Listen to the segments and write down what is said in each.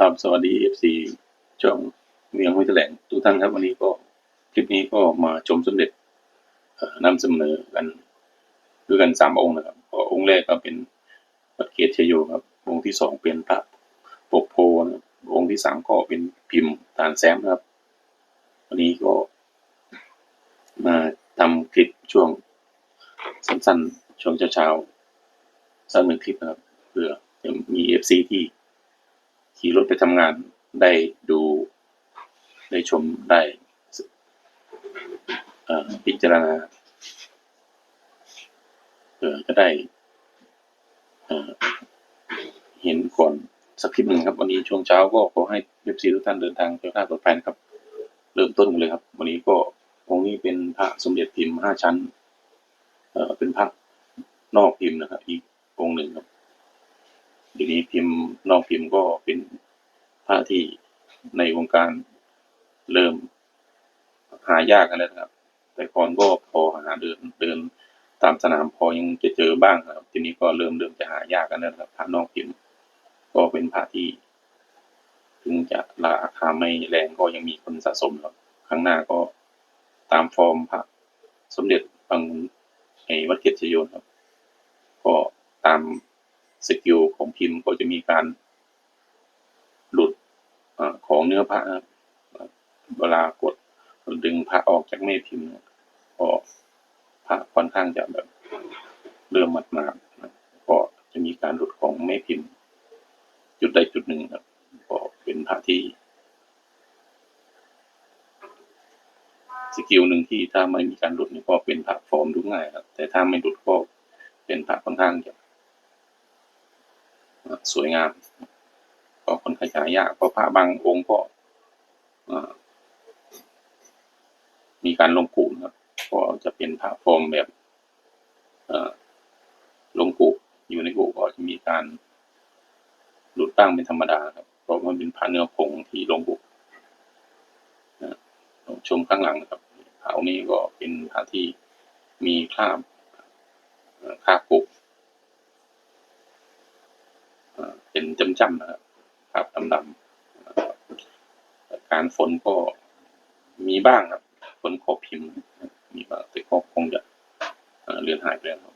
ครับสวัสดีเอฟซีช่องเมียงห้วยแถลงทุกท่านครับ วันนี้ก็คลิปนี้ก็มาชมสมเด็จเอ่อนำเสนอกันด้วยกันสามองค์นะครับองค์แรกก็เป็นปัจเกศชโยครับ องค์ที่สองเป็นพระปกโพนะองค์ที่สามก็เป็นพิมพ์ตานแซมนะครับ วันนี้ก็มาทำคลิปช่วงสั้นๆช่วงเช้าๆสักหนึ่งคลิปนะครับเพื่อจะมีเอฟซีที่ ขี่รถไปทำงานได้ดูได้ชมได้พิจารณาเออก็ได้เออเห็นก่อนสักคลิปหนึ่งครับ วันนี้ช่วงเช้าก็ขอให้เอฟซีทุกท่านเดินทางเจ้าท่าปลอดภัยนครับ เริ่มต้นกันเลยครับ วันนี้ก็องค์นี้เป็นพระสมเด็จพิมพ์ห้าชั้น เอ่อเป็นพระนอกพิมพ์นะครับ อีกองค์หนึ่งครับ ทีนี้พิมพ์นอกพิมพ์ก็เป็นพระที่ในวงการเริ่มหายากกันแล้วครับ แต่ก่อนก็พอหาเดินเดินตามสนามพอยังจะเจอบ้างครับ ทีนี้ก็เริ่มเริ่มจะหายากกันแล้วครับพระนอกพิมพ์ก็เป็นพระที่ ถึงจะราคาไม่แรงก็ยังมีคนสะสมครับครั้งหน้าก็ตามฟอร์มพระสมเด็จบางไอ้วัดเกศชโยนครับ ก็ตาม สกิลของพิมพ์ก็จะมีการหลุดอของเนื้อพระเวลากดดึงพระออกจากแม่พิมพ์ก็พระค่อนข้างจะแบบเริ่มหมัดมาก็จะมีการหลุดของแม่พิมพ์ จุดใดจุดหนึ่งครับก็เป็นพระที่สกิลหนึ่งที่ถ้าไม่มีการหลุดนี่ก็เป็นพระฟอร์มดูง่ายครับ แต่ถ้าไม่หลุดก็เป็นพระค่อนข้างจะ สวยงามก็ค่อนข้างหายากเพราะพระบางองค์ก็มีการลงกุนะครับก็จะเป็นพระฟอร์มแบบลงกุอยู่ในกุก็จะมีการหลุดบ้งเป็นธรรมดาครับเพราะมันเป็นพระเนื้อผงที่ลงกุนะลองชมข้างหลังนะครับพระองค์นี้ก็เป็นพระที่มีคราบคราบกุเอ่อ เป็นจ้ำๆนะครับครับดำๆการฝนก็มีบ้างครับฝนขอบพิมพ์มีบ้างแต่ก็คงจะเลือนหายไปแล้วครับ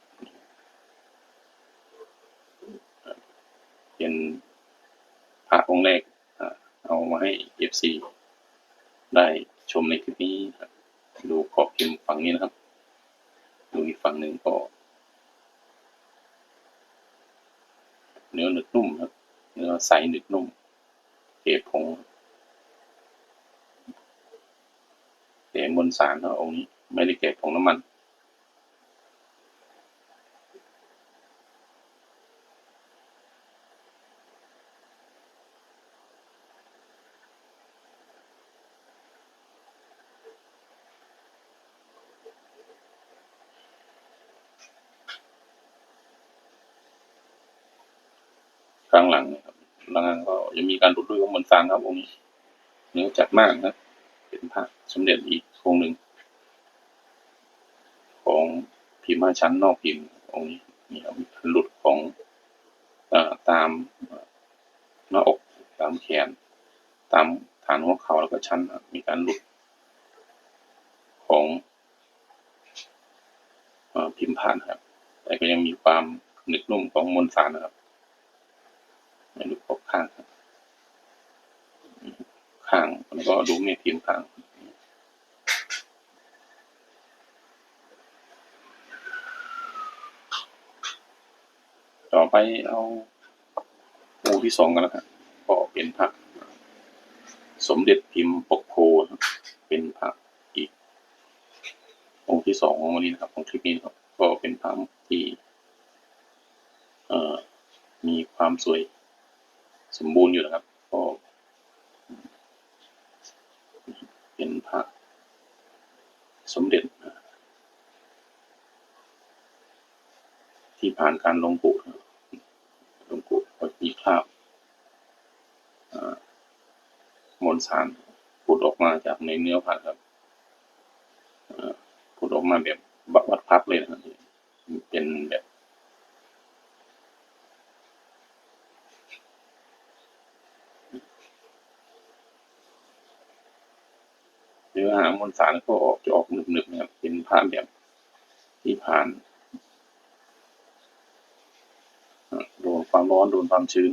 เป็นพระองค์แรกเอามาให้เอฟซีได้ชมในคลิปนี้ดูขอบพิมพ์ฝั่งนี้นะครับ ดูอีกฝั่งหนึ่งก็ เนื้อหนึบนุ่มครับ เนื้อใสหนึบนุ่มเก็บผงแต่มวลสารครับองค์นี้ ไม่ได้เก็บผงน้ำมัน ข้างหลังนะครับหลังก็ยังมีการหลุดด้วยของมวลสารครับองค์นี้เนื้อจัดมากนะครับเป็นพระสมเด็จอีกองค์หนึ่ง ของพิมพ์ชั้นนอกพิมพ์องค์นี้นี่ครับมีหลุดของอตามหน้าอกตามแขน ตามฐานหัวเข่าแล้วก็ชั้นมีการหลุดของเอ่อพิมพ์ผ่านครับ แต่ก็ยังมีความหนึบนุ่มของมวลสารนะครับ ไม่ดูปกข้างข้างแล้วก็ดูเมฆพิมพ์ข้างต่อไปเอาองค์ที่สองกันแล้วครับก็เป็นพระสมเด็จพิมพ์ปกโพนะคเป็นพระอีกองค์ที่สองของวันนี้นะครับของคลิปนี้ครับ ก็เป็นพระที่มีความสวย สมบูรณ์อยู่นะครับก็เป็นพระสมเด็จ ที่ผ่านการลงปุนะครับลงปุก็มีคราบมวลสารผุดออกมาจากในเนื้อพระครับเอ่อผุดออกมาแบบวัดพับเลยนะครับเป็นแบบ หามวลสารก็ออกจะออกหนึบๆนะครับเป็นผ้าแบบที่ผ่านโดนความร้อนโดนความชื้น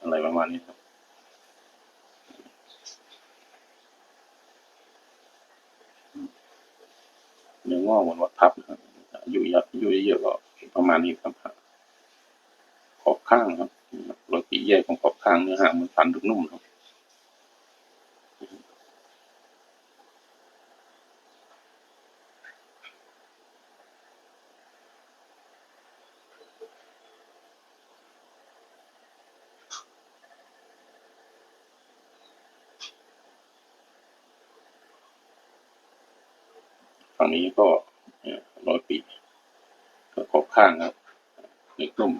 อะไรประมาณนี้ครับเนื้องอกเหมือนวัดทับอายู่เยอะอายู่เยอะๆก็ประมาณนี้ครับขอบข้างครับรอยปีแยกของขอบข้างเนื้อหางมันฟันดุนุ่มครับ ฝั่งนี้ก็เอ่อรอยปีก็ขอบข้างครับเนื้อนุ่ม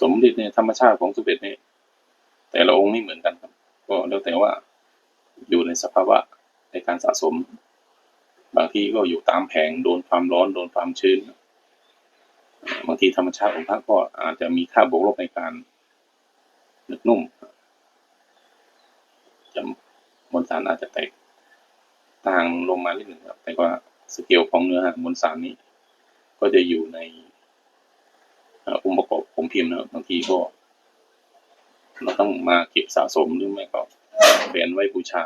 สมด็จในธรรมชาติของสมเด็จนี่แต่ละองค์ไม่เหมือนกันครับ ก็แล้วแต่ว่าอยู่ในสภาวะในการสะสม บางทีก็อยู่ตามแผงโดนความร้อนโดนความชื้น บางทีธรรมชาติของพระก็อาจจะมีค่าบวกลบในการหนึบนุ่มจะมวลสารอาจจะแตกต่างลงมานิดหนึ่งครับ แต่ว่าสเกลของเนื้อหามวลสารนี้ ก็จะอยู่ในองค์ประกอบของพิมพ์นะครับบางทีก็เราต้องมาเก็บสะสมหรือไม่ก็แขวนไว้บูชา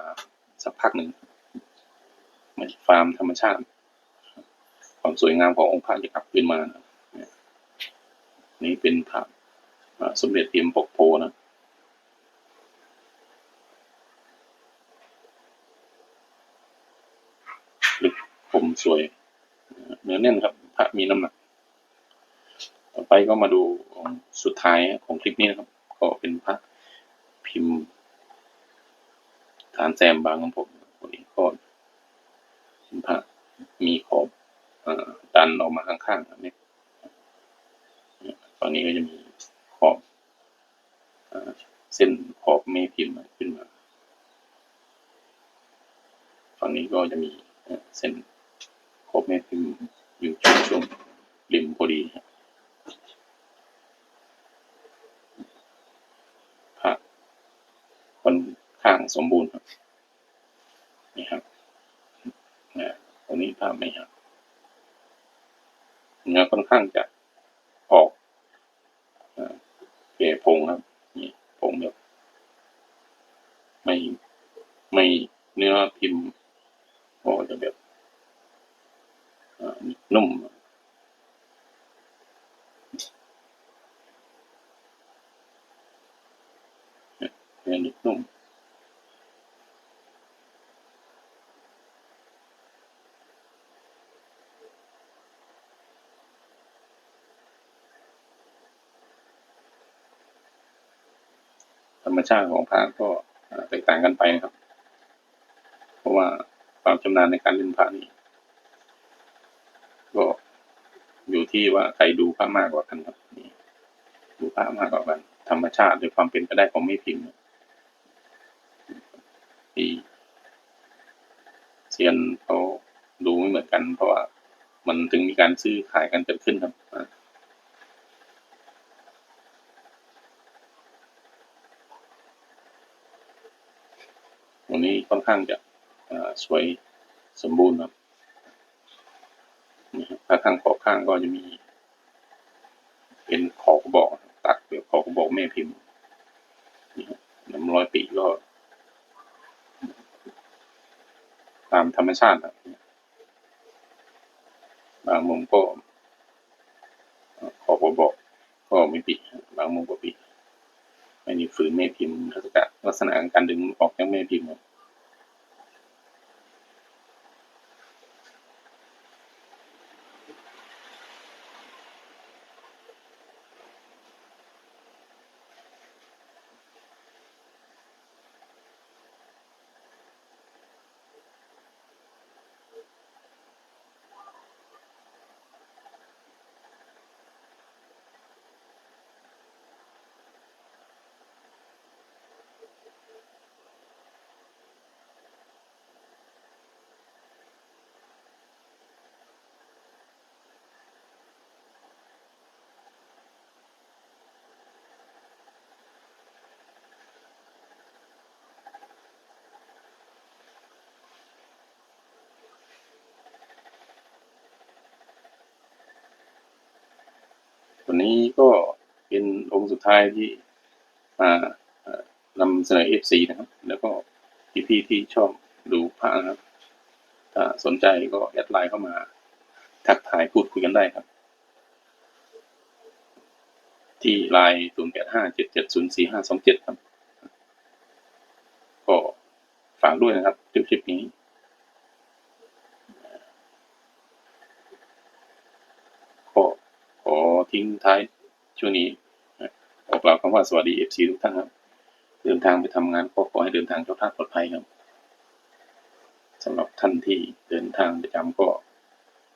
สักพักหนึ่งมันฟาร์มธรรมชาติ ความสวยงามขององค์พระจะกลับคืนมานะ นี่เป็นพระสมเด็จเตรียมปกโพนะลึกผมสวยเนื้อแน่นครับ พระมีน้ำหนัก ต่อไปก็มาดูสุดท้ายของคลิปนี้นะครับ ก็เป็นพระพิมพ์ ฐานแซมบางของผมวันนี้ก็เป็นพระมีขอบอดันออกมาข้างๆแบบนี้ต อนนี้ก็จะมีขอบเส้นขอบเมพิมพ์ขึ้นมาฝั่งนี้ก็จะมีเส้นขอบเมพิมพ์อยู่ช่วงช่วงริมพอดีครับค่อนข้างสมบูรณ์ครับนี่ครับตรงนี้ภาพไม่ครับเนื้อค่อนข้างจะออก อ่า เปรพงครับนี่ผงแบบไม่ไม่เนื้อพิมพ์ก็จะแบบนุ่มเนี่ยเนื้อนุ่ม รรมชาติของพระก็แตกต่างกันไปนะครับ เพราะว่าความชำนาญในการเล่นพระนี่ก็อยู่ที่ว่าใครดูพระมากกว่ากันครับนี่ดูพระมากกว่ากันธรรมชาติด้วยความเป็นไปได้ของไม่พิมพ์ที่เซียนเขาดูไม่เหมือนกัน เพราะว่ามันถึงมีการซื้อขายกันเกิดขึ้นครับ ตรงนี้ค่อนข้างจะสวยสมบูรณ์ครับนะครับถ้าข้างขอบข้างก็จะมี เป็นขอบกระบอกตัดแบบขอบกระบอกแม่พิมพ์น้ำร้อยปีก็ ตามธรรมชาติครับบางมุมก็ขอบกระบอกก็ไม่ปิดบางมุมก็ปิด ไม่มีฝืนแม่พิมพ์ลักษณะลักษณะการดึงออกจากแม่พิมพ์ นี้ก็เป็นองค์สุดท้ายที่มานำเสนอ FC นะครับ แล้วก็พี่ๆที่ชอบดูพระนะครับ ถ้าสนใจก็แอดไลน์เข้ามา ทักทายพูดคุยกันได้ครับ ที่ไลน์0 8 5 7 7 0 4 5 2 7ครับ ก็ฝากด้วยนะครับคลิปคลิปนี้ ก็ขอ ทิ้งท้ายช่วงนี้ขอกล่าวคำว่าสวัสดี FC ทุกท่านครับ เดินทางไปทำงานก็ขอให้เดินทางเจ้าท่าปลอดภัยครับสำหรับท่านที่เดินทางประจำก็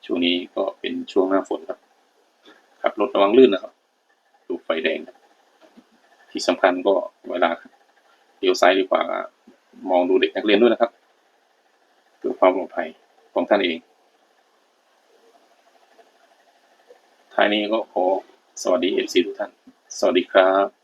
ช่วงนี้ก็เป็นช่วงหน้าฝนครับ ขับรถระวังลื่นนะครับดูไฟแดงครับที่สำคัญก็เวลาเลี้ยวซ้ายดีกว่า มองดูเด็กนักเรียนด้วยนะครับเพื่อความปลอดภัยของท่านเอง ท้ายนี้ก็ขอสวัสดีเอฟซีทุกท่าน สวัสดีครับ